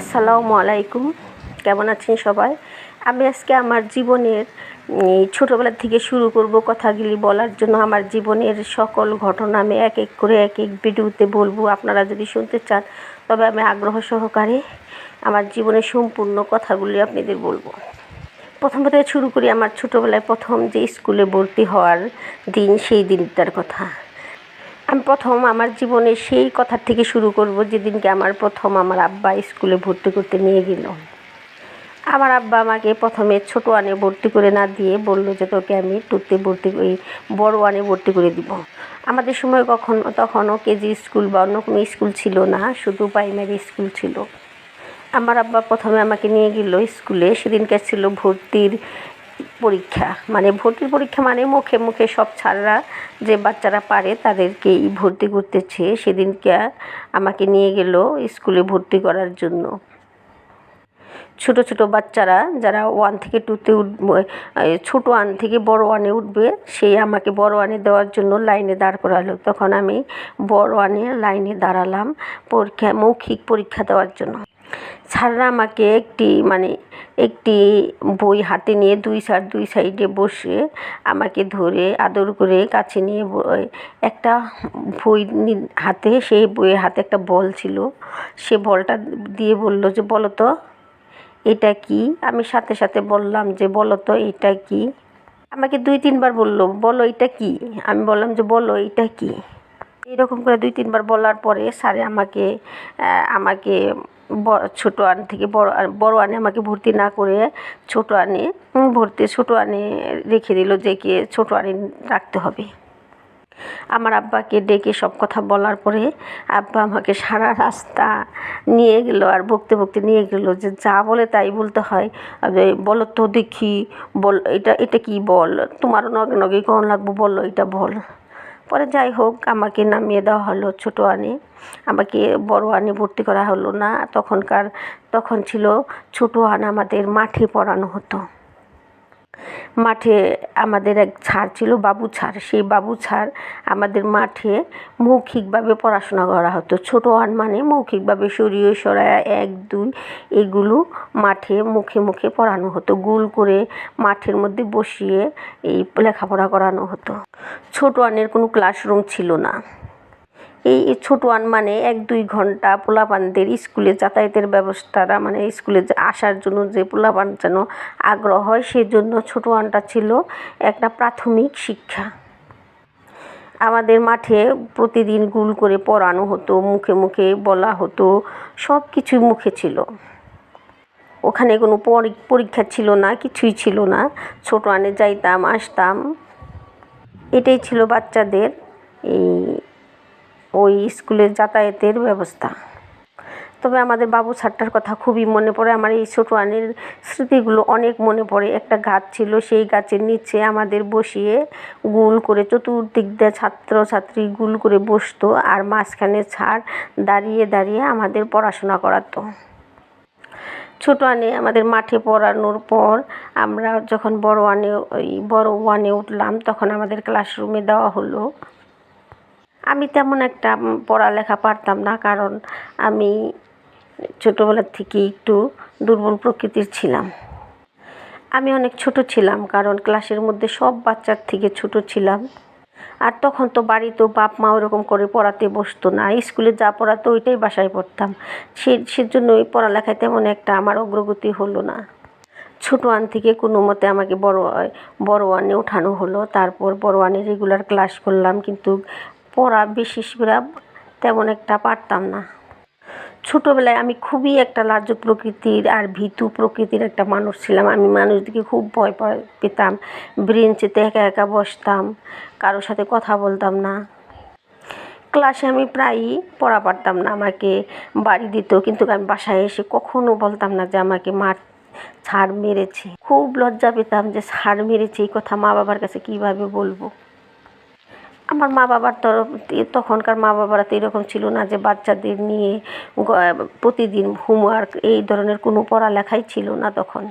আসসালামু আলাইকুম। কেমন আছেন সবাই? আমি আজকে আমার জীবনের ছোটবেলা থেকে শুরু করব কথাগুলি বলার জন্য। আমার জীবনের সকল ঘটনা আমি এক এক করে এক এক ভিডিওতে বলব। আপনারা যদি শুনতে চান, তবে আমি আগ্রহ সহকারে আমার জীবনের সম্পূর্ণ কথাগুলি আপনাদের বলব। প্রথমত শুরু করি, আমার ছোটোবেলায় প্রথম যে স্কুলে ভর্তি হওয়ার দিন, সেই দিনটার কথা। আমি প্রথম আমার জীবনে সেই কথা থেকে শুরু করব যেদিনকে আমার প্রথম আমার আব্বা স্কুলে ভর্তি করতে নিয়ে গেল। আমার আব্বা আমাকে প্রথমে ছোট আনে ভর্তি করে না দিয়ে বলল যে তোকে আমি টুতে ভর্তি করি বড় আনে ভর্তি করে দিব। আমাদের সময় কখন তখনও কেজি স্কুল বা অন্য কোনো স্কুল ছিল না, শুধু প্রাইমারি স্কুল ছিল। আমার আব্বা প্রথমে আমাকে নিয়ে গেল স্কুলে সেদিনকে ছিল ভর্তির পরীক্ষা মানে ভর্তির পরীক্ষা মানে মুখে মুখে সব ছাড়রা যে বাচ্চারা পারে তাদেরকেই ভর্তি করতেছে সেদিনকে আমাকে নিয়ে গেল স্কুলে ভর্তি করার জন্য। ছোট ছোট বাচ্চারা যারা ওয়ান থেকে টুতে উঠবে এই ছোট ওয়ান থেকে বড় ওয়ানে উঠবে সেই আমাকে বড় ওয়ানে দেওয়ার জন্য লাইনে দাঁড় করালো। তখন আমি বড় ওয়ানে লাইনে দাঁড়ালাম পরীক্ষা, মৌখিক পরীক্ষা দেওয়ার জন্য। স্যাররা আমাকে একটি মানে একটি বই হাতে নিয়ে দুই সাইড দুই সাইডে বসে আমাকে ধরে আদর করে কাছে নিয়ে একটা বই হাতে, সেই বইয়ের হাতে একটা বল ছিল। সে বলটা দিয়ে বলল যে, বলো তো, এটা কি? আমি সাথে সাথে বললাম যে, বলো তো, এটা কি? আমাকে দুই তিনবার বলল, বলো, এটা কি? আমি বললাম যে, বলো, এটা কি? এরকম করে দুই, তিনবার বলার পরে স্যারে আমাকে আমাকে ছোট আন থেকে বড় বড় আনে আমাকে ভর্তি না করে ছোট আনে ভর্তি ছোট আনে রেখে দিল যে কে ছোট আনে রাখতে হবে। আমার আব্বাকে ডেকে সব কথা বলার পরে আব্বা আমাকে সারা রাস্তা নিয়ে গেল আর বকতে বকতে নিয়ে গেল যে যা বলে তাই বলতে হয়। বলো তো দেখি, বল, এটা এটা কি বল? তোমারও নগে নগে কখন লাগবো, বলো, এটা বল। পরে যাই হোক, আমাকে নামিয়ে দেওয়া হলো ছোটো আনে। আমাকে বড় আনে ভর্তি করা হলো না। তখনকার, তখন ছিল ছোটো আন আমাদের মাঠে পড়ানো হতো। মাঠে আমাদের এক ছাড় ছিল, বাবু ছাড় সেই বাবু ছাড় আমাদের মাঠে মৌখিকভাবে পড়াশোনা করা হতো। ছোট ওয়ান মানে মৌখিকভাবে সরিয়ে সরায়া এক, দুই এগুলো মাঠে মুখে মুখে পড়ানো হতো। গোল করে মাঠের মধ্যে বসিয়ে এই লেখাপড়া করানো হতো। ছোট ওয়ানের কোনো ক্লাসরুম ছিল না। এই ছোট ওয়ান মানে এক, দুই ঘণ্টা পোলাপানদের স্কুলে যাতায়াতের ব্যবস্থাটা মানে স্কুলে আসার জন্য যে পোলাপান যেন আগ্রহ হয়, সেজন্য ছোট ওয়ানটা ছিল একটা প্রাথমিক শিক্ষা। আমাদের মাঠে প্রতিদিন গুল করে পড়ানো হতো, মুখে মুখে বলা হতো, সব কিছুই মুখে ছিল। ওখানে কোনো পরীক্ষা ছিল না, কিছুই ছিল না, ছোট আনে যাইতাম, আসতাম। এটাই ছিল বাচ্চাদের এই ওই স্কুলের যাতায়াতের ব্যবস্থা। তবে আমাদের বাবু ছাট্টার কথা খুবই মনে পড়ে। আমার এই ছোটো আনের স্মৃতিগুলো অনেক মনে পড়ে। একটা গাছ ছিল, সেই গাছের নিচে আমাদের বসিয়ে গুল করে চতুর্দিক দিয়ে ছাত্র ছাত্রী গুল করে বসতো আর মাঝখানে ছাড় দাঁড়িয়ে দাঁড়িয়ে আমাদের পড়াশোনা করাতো। ছোটো আনে আমাদের মাঠে পড়ানোর পর আমরা যখন বড় ওয়ানে ওই বড় ওয়ানে উঠলাম, তখন আমাদের ক্লাসরুমে দেওয়া হলো আমি তেমন একটা পড়ালেখা পারতাম না, কারণ আমি ছোটোবেলার থেকে একটু দুর্বল প্রকৃতির ছিলাম। আমি অনেক ছোট ছিলাম, কারণ ক্লাসের মধ্যে সব বাচ্চার থেকে ছোট ছিলাম। আর তখন তো বাড়িতেও বাপ মা ওরকম করে পড়াতে বসতো না, স্কুলে যা পড়াতো ওইটাই বাসায় পড়তাম। সে, সেজন্য ওই পড়ালেখায় তেমন একটা আমার অগ্রগতি হলো না। ছোটো ওয়ান থেকে কোনো মতে আমাকে বড় বড় ওয়ানে ওঠানো হলো, তারপর বড় ওয়ানে রেগুলার ক্লাস করলাম, কিন্তু পড়া বিশেষ করে তেমন একটা পারতাম না। ছোটোবেলায় আমি খুবই একটা লাজুক প্রকৃতির আর ভীতু প্রকৃতির একটা মানুষ ছিলাম। আমি মানুষদিকে খুব ভয় পেতাম। ব্রেঞ্চেতে একা একা বসতাম, কারোর সাথে কথা বলতাম না। ক্লাসে আমি প্রায়ই পড়া পারতাম না, আমাকে বাড়ি দিত, কিন্তু আমি বাসায় এসে কখনো বলতাম না যে আমাকে মার, ছাড় মেরেছে। খুব লজ্জা পেতাম যে ছাড় মেরেছে, এই কথা মা বাবার কাছে কীভাবে বলব? আমার মা বাবার তরফ তখনকার মা বাবারা তো এরকম ছিল না যে বাচ্চাদের নিয়ে প্রতিদিন হোমওয়ার্ক এই ধরনের কোনো পড়ালেখাই ছিল না তখন।